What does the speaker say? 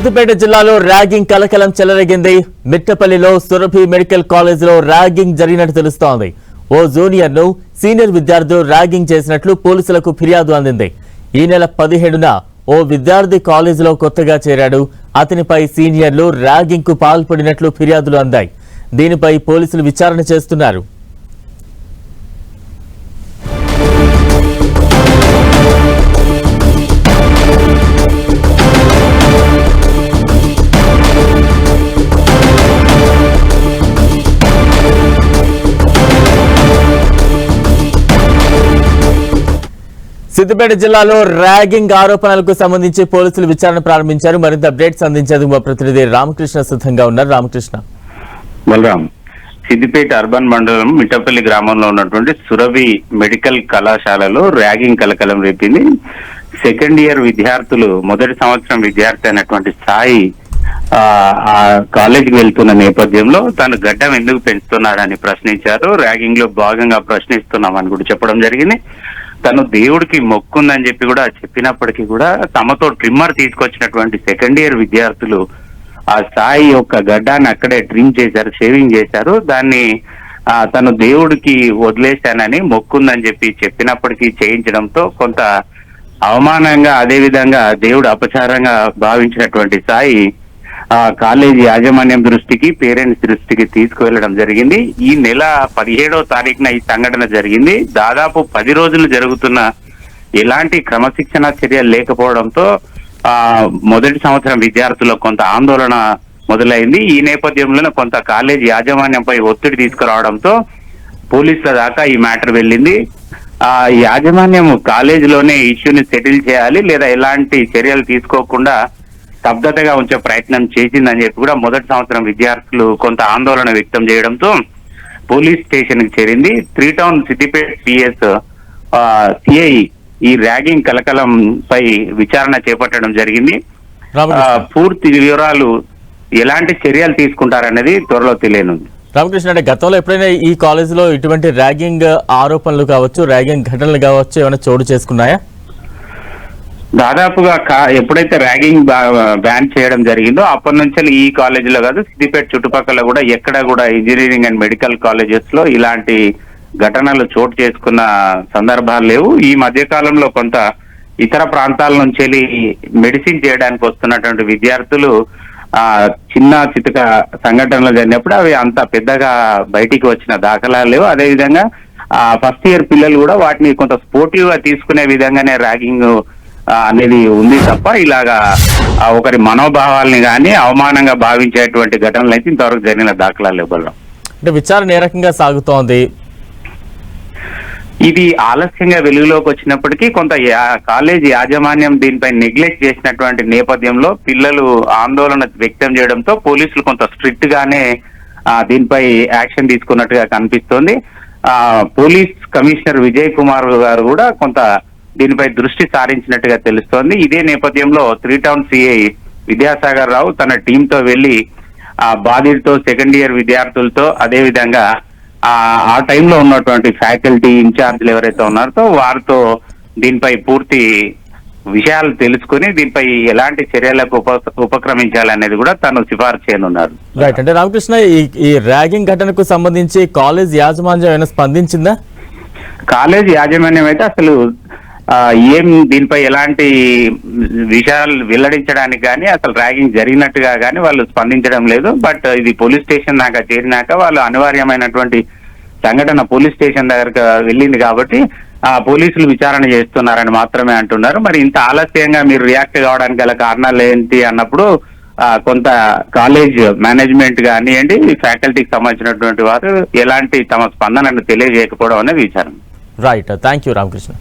సిద్దిపేట జిల్లాలో ర్యాగింగ్ కలకలం చెలరేగింది. మిట్టపల్లిలో సురభి మెడికల్ కాలేజీలో ర్యాగింగ్ జరిగినట్టు తెలుస్తోంది. ఓ జూనియర్ను సీనియర్ విద్యార్థులు ర్యాగింగ్ చేసినట్లు పోలీసులకు ఫిర్యాదు అందింది. ఈ నెల పదిహేడున ఓ విద్యార్థి కాలేజీలో కొత్తగా చేరాడు. అతనిపై సీనియర్లు ర్యాగింగ్కు పాల్పడినట్లు ఫిర్యాదులు అందాయి. దీనిపై పోలీసులు విచారణ చేస్తున్నారు. సిద్దిపేట జిల్లాలో ర్యాగింగ్ ఆరోపణలకు సంబంధించి పోలీసులు విచారణ ప్రారంభించారు. మరింత అప్డేట్స్ అందించేందుకు మా ప్రతినిధి రామకృష్ణ సిద్ధంగా ఉన్నారు. రామకృష్ణ. బలరాం సిద్దిపేట అర్బన్ మండలం మిట్టపల్లి గ్రామంలో ఉన్నటువంటి సురభి మెడికల్ కళాశాలలో ర్యాగింగ్ కలకలం రేపింది. సెకండ్ ఇయర్ విద్యార్థులు మొదటి సంవత్సరం విద్యార్థి అయినటువంటి సాయి ఆ ఆ కాలేజీకి వెళ్తున్న నేపథ్యంలో తను గడ్డం ఎందుకు పెంచుతున్నాడని ప్రశ్నించారు. ర్యాగింగ్లో భాగంగా ప్రశ్నిస్తున్నామని కూడా చెప్పడం జరిగింది. తను దేవుడికి మొక్కుందని చెప్పి కూడా చెప్పినప్పటికీ కూడా తమతో ట్రిమ్మర్ తీసుకొచ్చినటువంటి సెకండ్ ఇయర్ విద్యార్థులు ఆ సాయి యొక్క గడ్డాన్ని అక్కడే ట్రిమ్ చేశారు షేవింగ్ చేశారు. దాన్ని ఆ, తను దేవుడికి వదిలేశానని మొక్కుందని చెప్పి చెప్పినప్పటికీ చేయించడంతో కొంత అవమానంగా అదే విధంగా దేవుడు అపచారంగా భావించినటువంటి సాయి ఆ కాలేజీ యాజమాన్యం దృష్టికి పేరెంట్స్ దృష్టికి తీసుకువెళ్ళడం జరిగింది. ఈ నెల పదిహేడవ తారీఖున ఈ సంఘటన జరిగింది. దాదాపు పది రోజులు జరుగుతున్న ఎలాంటి క్రమశిక్షణ చర్యలు లేకపోవడంతో ఆ మొదటి సంవత్సరం విద్యార్థులకు కొంత ఆందోళన మొదలైంది. ఈ నేపథ్యంలోనే కొంత కాలేజీ యాజమాన్యంపై ఒత్తిడి తీసుకురావడంతో పోలీసుల దాకా ఈ మ్యాటర్ వెళ్ళింది. ఆ యాజమాన్యం కాలేజీలోనే ఇష్యూని సెటిల్ చేయాలి లేదా ఎలాంటి చర్యలు తీసుకోకుండా స్తబ్దతగా ఉంచే ప్రయత్నం చేసిందని చెప్పి కూడా మొదటి సంవత్సరం విద్యార్థులు కొంత ఆందోళన వ్యక్తం చేయడంతో పోలీస్ స్టేషన్కి చేరింది. Three town Siddipet P S C ragging కలకలం పై విచారణ చేపట్టడం జరిగింది. పూర్తి వివరాలు ఎలాంటి చర్యలు తీసుకుంటారనేది త్వరలో తెలియనుంది. రామకృష్ణ అంటే గతంలో ఎప్పుడైనా ఈ కాలేజీలో ఇటువంటి ర్యాగింగ్ ఆరోపణలు కావచ్చు ర్యాగింగ్ ఘటనలు కావచ్చు ఏమైనా చోటు చేసుకున్నాయా? దాదాపుగా కా- ఎప్పుడైతే ర్యాగింగ్ బ్యాన్ చేయడం జరిగిందో అప్పటి నుంచి ఈ కాలేజీలో కాదు సిద్దిపేట చుట్టుపక్కల కూడా ఎక్కడ కూడా ఇంజనీరింగ్ అండ్ మెడికల్ కాలేజెస్లో ఇలాంటి ఘటనలు చోటు చేసుకున్న సందర్భాలు లేవు. ఈ మధ్య కాలంలో కొంత ఇతర ప్రాంతాల నుంచి వెళ్ళి మెడిసిన్ చేయడానికి వస్తున్నటువంటి విద్యార్థులు ఆ చిన్న చితక సంఘటనలు జరిగినప్పుడు అవి అంత పెద్దగా బయటికి వచ్చిన దాఖలాలు లేవు. అదేవిధంగా ఆ ఫస్ట్ ఇయర్ పిల్లలు కూడా వాటిని కొంత స్పోర్టివ్గా తీసుకునే విధంగానే ర్యాగింగ్ అనేది ఉంది తప్ప ఇలాగా ఒకరి మనోభావాల్ని కానీ అవమానంగా భావించేటువంటి ఘటనలు అయితే ఇంతవరకు జరిగిన దాఖలాలు బలరాం. అంటే విచారణ ఏ రకంగా సాగుతోంది ఇది ఆలస్యంగా వెలుగులోకి వచ్చినప్పటికీ కొంత కాలేజీ యాజమాన్యం దీనిపై నెగ్లెక్ట్ చేసినటువంటి నేపథ్యంలో పిల్లలు ఆందోళన వ్యక్తం చేయడంతో పోలీసులు కొంత స్ట్రిక్ట్ గానే దీనిపై యాక్షన్ తీసుకున్నట్టుగా కనిపిస్తోంది పోలీస్ కమిషనర్ విజయ్ కుమార్ గారు కూడా కొంత దీనిపై దృష్టి సారించినట్టుగా తెలుస్తోంది. ఇదే నేపథ్యంలో three town C I Vidyasagar Rao తన టీంతో వెళ్ళి ఆ బాధితులతో సెకండ్ ఇయర్ విద్యార్థులతో అదే విధంగా ఆ టైంలో ఉన్నటువంటి ఫ్యాకల్టీ ఇన్ఛార్జ్లు ఎవరైతే ఉన్నారో వారితో దీనిపై పూర్తి విషయాలు తెలుసుకుని దీనిపై ఎలాంటి చర్యలకు ఉప ఉపక్రమించాలనేది కూడా తను సిఫార్సు చేయనున్నారు. రైట్ అంటే రామకృష్ణ ఈ ర్యాగింగ్ ఘటనకు సంబంధించి కాలేజ్ యాజమాన్యం ఏమైనా స్పందించిందా? కాలేజ్ యాజమాన్యం అయితే అసలు ఏం దీనిపై ఎలాంటి విషయాలు వెల్లడించడానికి కానీ అసలు ర్యాగింగ్ జరిగినట్టుగా కానీ వాళ్ళు స్పందించడం లేదు. బట్ ఇది పోలీస్ స్టేషన్ దాకా చేరినాక వాళ్ళు అనివార్యమైనటువంటి సంఘటన పోలీస్ స్టేషన్ దగ్గరకు వెళ్ళింది కాబట్టి ఆ పోలీసులు విచారణ చేస్తున్నారని మాత్రమే అంటున్నారు. మరి ఇంత ఆలస్యంగా మీరు రియాక్ట్ కావడానికి గల కారణాలు ఏంటి అన్నప్పుడు కొంత కాలేజ్ మేనేజ్మెంట్ కానివ్వండి ఫ్యాకల్టీకి సంబంధించినటువంటి వారు ఎలాంటి తమ స్పందనను తెలియజేయకపోవడం అనేది విచారం రైట్ థ్యాంక్ యూ రామకృష్ణ